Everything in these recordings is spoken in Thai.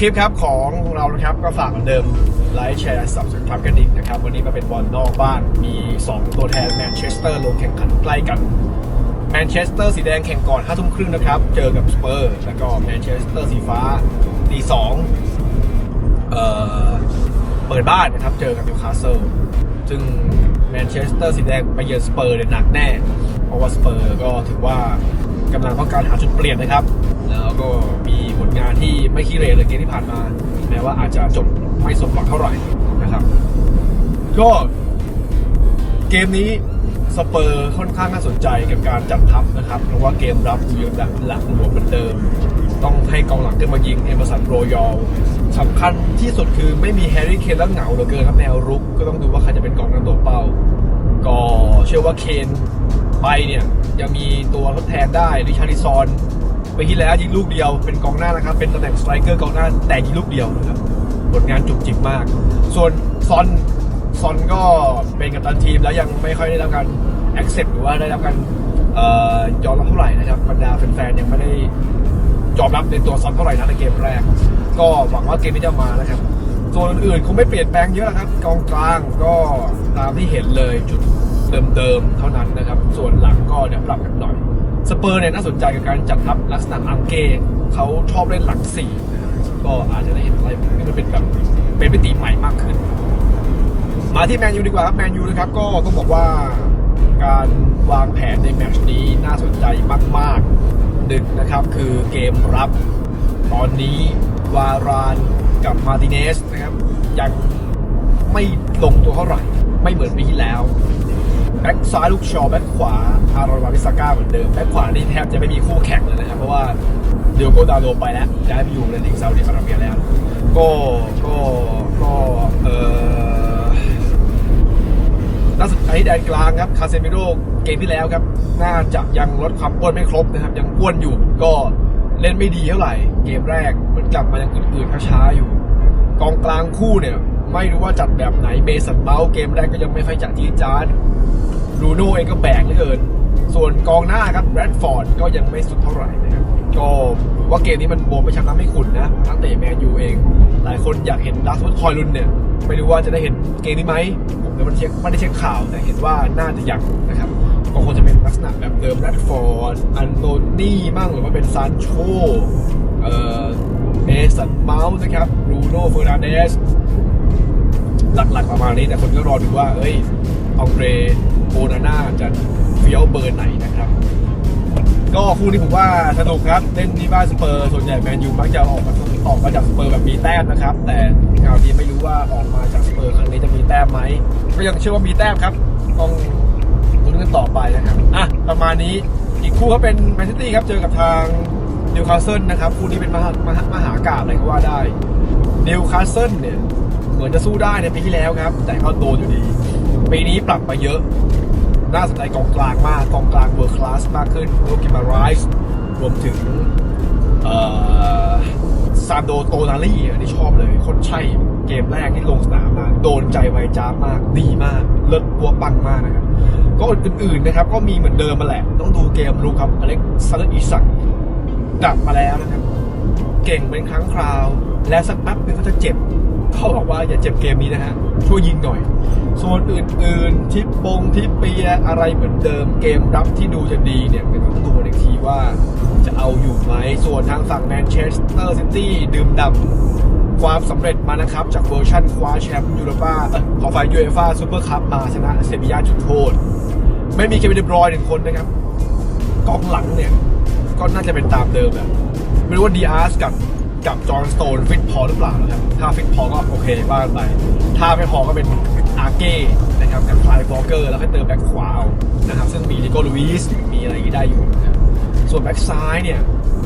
คลิปครับของเรานะครับก็ฝากเหมือนเดิมไลค์แชร์สับสนทำกันอีกนะครับ วันนี้มาเป็นบอลนอกบ้านมี 2 ตัวแทนแมนเชสเตอร์ลงแข่งขันใกล้กันแมนเชสเตอร์สีแดงแข่งก่อน5ทุ่มครึ่งนะครับ เจอกับสเปอร์ แล้วก็แมนเชสเตอร์สีฟ้าตีสองเอ่อเปิดบ้านนะครับ เจอกับนิวคาสเซิลซึ่งแมนเชสเตอร์สีแดงไปเยือนสเปอร์เนี่ยหนักแน่ เพราะว่าสเปอร์ก็ถือว่ากำลังต้องการหาจุดเปลี่ยนนะครับ แล้วก็มีผลงานที่ไม่ขี้เรเลยเกมที่ผ่านมา แม้ว่าอาจจะจบไม่สมหวังเท่าไหร่นะครับ ก็เกมนี้สเปอร์ค่อนข้างน่าสนใจกับการจัดทัพนะครับเพราะว่าเกมรับอยู่ยังแบบหลักหลวมเหมือนเดิม ต้องให้กองหลังขึ้นมายิงเอเมอร์สันโรยอลสำคัญที่สุดคือไม่มีแฮร์รี่เคนแล้วเหงาเหลือเกินครับแนวรุกก็ต้องดูว่าใครจะเป็นกองหน้าตัวเป้า ก็เชื่อว่าเคนไปเนี่ยยังมีตัวทดแทนได้ริชาร์ดิซอน ไปที่แล้วยิงลูกเดียวเป็นกองหน้านะครับ เป็นตำแหน่งสไตรเกอร์กองหน้าแต่ยิงลูกเดียวนะครับผลงานจุกจิกมาก ส่วนซอนซอนก็เป็นกัปตันทีมแล้วยังไม่ค่อยได้รับการ accept หรือว่าได้รับการออยอมรับเท่าไหร่นะครับบรรดาแฟนๆยังไม่ได้ยอมรับในตัวซอนเท่าไหร่นะในเกมแรก ก็หวังว่าเกมนี้จะมานะครับส่วนอื่นคงไม่เปลี่ยนแปลงเยอะครับกองกลางก็ตามที่เห็นเลยจุดเดิมๆเท่านั้นนะครับ ส่วนหลังก็เดี๋ยวปรับกันหน่อย สเปอร์เนี่ยน่าสนใจกับการจัดทัพลักษณะอังเกเขาชอบเล่นหลังสี่ก็อาจจะได้เห็นอะไรที่มันเป็นแบบเป็นมิติใหม่มากขึ้น มาที่แมนยูดีกว่าครับแมนยูนะครับก็ต้องบอกว่าการวางแผนในแมตช์นี้น่าสนใจมากๆหนึ่งนะครับคือเกมรับ ตอนนี้วารานกับมาติเนสนะครับยังไม่ลงตัวเท่าไหร่ ไม่เหมือนปีที่แล้ว แบ็กซ้ายลูกชอแบ็กขวาอารอนวาริสก้าเหมือนเดิมแบ็กขวานี่แทบจะไม่มีคู่แข่งเลยนะครับ เพราะว่าเดียโกดาโลไปแล้วย้ายไปอยู่ในลีกซาอุดิอาระเบียแล้ว ก็ก็ก็เออน่าสนใจที่แดนกลางครับคาเซมิโร่เกมที่แล้วครับ น่าจะยังลดความอ้วนไม่ครบนะครับ ยังอ้วนอยู่ก็เล่นไม่ดีเท่าไหร่ เกมแรกเหมือนกลับมายังอื่นๆช้าๆอยู่ กองกลางคู่เนี่ย ไม่รู้ว่าจัดแบบไหนเบสันเมาส์เกมแรกก็ยังไม่ค่อยจัดที่จานรูโน่เองก็แบกเหลือเกิน ส่วนกองหน้าครับแบรดฟอร์ดก็ยังไม่สุดเท่าไหร่นะครับก็ว่าเกมนี้มันบวมไปช้ำน้ำไม่ขุนนะทั้งเตะแมนยูเอง หลายคนอยากเห็นดัสฟุตคอยลุนเนี่ยไม่รู้ว่าจะได้เห็นเกมนี้ไหมผมยังไม่ได้เช็คไม่ได้เช็คข่าวแต่เห็นว่าน่าจะยังนะครับก็คงจะเป็นลักษณะแบบเดิมแบรดฟอร์ดอันโตนี่มั่งหรือว่าเป็นซานโชเอ่อเอสันเมาส์นะครับรูโน่เฟอร์นันเดส หลักๆประมาณนี้ แต่คนก็รอดูว่า เอ้ยองเรโอนาน่าจะเฟี้ยวเบอร์ไหนนะครับ ก็คู่นี้ผมว่าสนุกครับ เล่นที่บ้านสเปอร์ส่วนใหญ่แมนยูมักจะออกมาออกมาจากสเปอร์แบบมีแต้มนะครับ แต่คราวนี้ไม่รู้ว่าออกมาจากสเปอร์ครั้งนี้จะมีแต้มไหมก็ยังเชื่อว่ามีแต้มครับต้องลุ้นกันต่อไปนะครับอะประมาณนี้อีกคู่ก็เป็นแมนซิตี้ครับเจอกับทางนิวคาสเซิลนะครับคู่นี้เป็นมหามหามหากาบอะไรก็ว่าได้นิวคาสเซิลเนี่ย เหมือนจะสู้ได้ในปีที่แล้วครับ แต่ก็โดนอยู่ดี ปีนี้ปรับมาเยอะ น่าสนใจกองกลางมากกองกลางเวอร์คลาสมากขึ้นโรกิมาไรส์รวมถึงซาโดโตนาลีอันนี้ชอบเลยคนใช่เกมแรกที่ลงสนามมาโดนใจไวจ้ามากดีมากเลิศวัวปังมากนะครับ ก็อื่นๆนะครับ ก็มีเหมือนเดิมมาแหละ ต้องดูเกมรู้ครับอเล็กซาเลอิสักกลับมาแล้วนะครับ เก่งเป็นครั้งคราว แล้วสักแป๊บนึงเขาจะเจ็บ เขาบอกว่าอย่าเจ็บเกมนี้นะฮะช่วยยิงหน่อย ส่วนอื่นๆ ทิปปงทิปเปียอะไรเหมือนเดิมเกมรับที่ดูจะดีเนี่ยก็ต้องดูกันอีกทีว่าจะเอาอยู่ไหม ส่วนทางฝั่งแมนเชสเตอร์ซิตี้ดื่มดำความสำเร็จมานะครับ จากเวอร์ชันคว้าแชมป์ยูโรปาเอ่อขอฝ่ายยูเอฟ่าซูเปอร์คัพมาชนะเซบียาจุดโทษ ไม่มีเควินเดบรอยหนึ่งคนนะครับกองหลังเนี่ย ก็น่าจะเป็นตามเดิมแหละไม่รู้ว่าดีอาร์สกับ กับจอห์นสโตนฟิตพอหรือเปล่านะครับ ถ้าฟิตพอก็โอเคว่ากันไป ถ้าไม่พอก็เป็นอาเก้นะครับกับคลายวอเกอร์แล้วให้เติมแบ็คขวาเอานะครับซึ่งมีลิโกลูอิสมีอะไรอย่างนี้ได้อยู่นะครับส่วนแบ็คซ้ายเนี่ย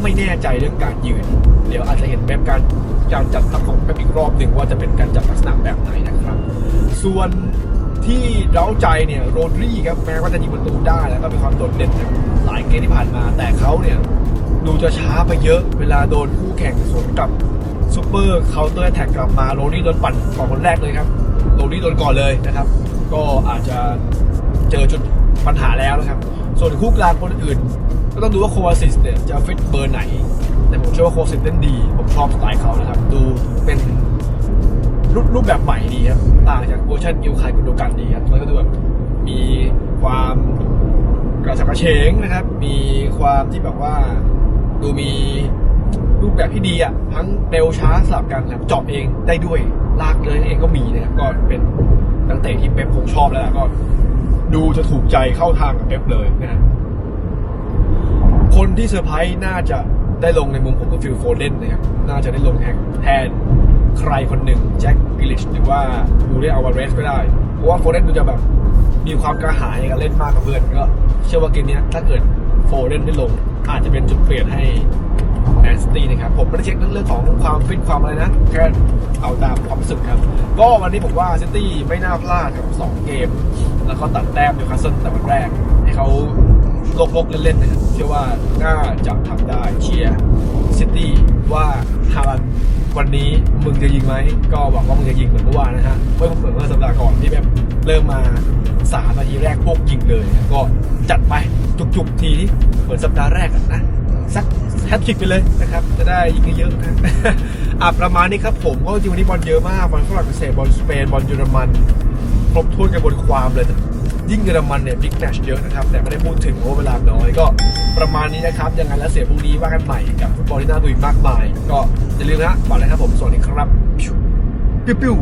ไม่แน่ใจเรื่องการยืน เดี๋ยวอาจจะเห็นแบบการการจัดทัพของแบบอีกรอบหนึ่งว่าจะเป็นการจัดลักษณะแบบไหนนะครับ ส่วนที่เร้าใจเนี่ยโรดรี่ครับแม้ว่าจะยิงประตูได้แล้วก็มีความโดดเด่นหลายเกมที่ผ่านมา แต่เขาเนี่ย ดูจะช้าไปเยอะเวลาโดนคู่แข่งสวนกับซูเปอร์เคาน์เตอร์แท็กกลับมาโรนี่โดนปั่นก่อนคนแรกเลยครับโรนี่โดนก่อนเลยนะครับ ก็อาจจะเจอจุดปัญหาแล้วนะครับ ส่วนคู่กลางคนอื่น ก็ต้องดูว่าโควาซิสเนี่ยจะฟิตเบอร์ไหน แต่ผมเชื่อว่าโคสินเล่นดี ผมชอบสไตล์เขานะครับ ดูเป็นรูปรูปแบบใหม่ดีครับ ต่างจากเวอร์ชันอิวคายกุนโดกันดีครับแล้วก็ดูแบบมีความกระฉับกระเฉงนะครับ มีความที่แบบว่า ดูมีรูปแบบที่ดีอะทั้งเร็วช้าสลับกันนะครับเจอบเองได้ด้วยลากเลยเองก็มีนะครับก็เป็นนักเตะที่เป๊ปคงชอบแล้วก็ดูจะถูกใจเข้าทางกับเป๊ปเลยนะคนที่เซอร์ไพรส์น่าจะได้ลงในมุมผมก็ฟิลโฟเดนนะครับน่าจะได้ลงแทนแทนใครคนหนึ่งแจ็คกิลิชหรือว่าดูได้อาวาเรสก็ได้ เพราะว่าโฟเดนดูจะแบบมีความกระหายในการเล่นมากกับเพื่อนก็เชื่อว่าเกมนี้ถ้าเกิดโฟเดนได้ลง อาจจะเป็นจุดเปลี่ยนให้แมนซิตี้นะครับ ผมไม่ได้เช็คเรื่องของความฟิตความอะไรนะ แค่เอาตามความรู้สึกครับ ก็วันนี้ผมว่าซิตี้ไม่น่าพลาดกับสองเกม แล้วก็ตัดแต้มนิวคาสเซิลแต่วันแรก ให้เขาโลกๆเล่นๆนะครับเชื่อว่าน่าจะทำได้เชียร์ซิตี้ว่าฮาลันวันนี้มึงจะยิงไหม ก็หวังว่ามึงจะยิงเหมือนเมื่อวานนะฮะไม่เหมือนเมื่อสัปดาห์ก่อนที่แบบเริ่มมา สามนาทีแรกพวกยิงเลยก็จัดไปจุกๆทีที่เหมือนสัปดาห์แรกนะสักแฮตทริกไปเลยนะครับ จะได้ยิงเยอะนะอะประมาณนี้ครับผมก็จริงวันนี้บอลเยอะมากบอลฝรั่งเศสบอลสเปนบอลเยอรมันครบถ้วนกันบนความเลยยิ่งเยอรมันเนี่ยบิ๊กแมชเยอะนะครับ แต่ไม่ได้พูดถึงเพราะว่าเวลาน้อยก็ประมาณนี้นะครับยังไงแล้วเสียพรุ่งนี้ว่ากันใหม่กับฟุตบอลที่น่าดูอีกมากมาย ก็อย่าลืมนะฝากเลยครับผมสวัสดีครับ ปิ้วปิ้ว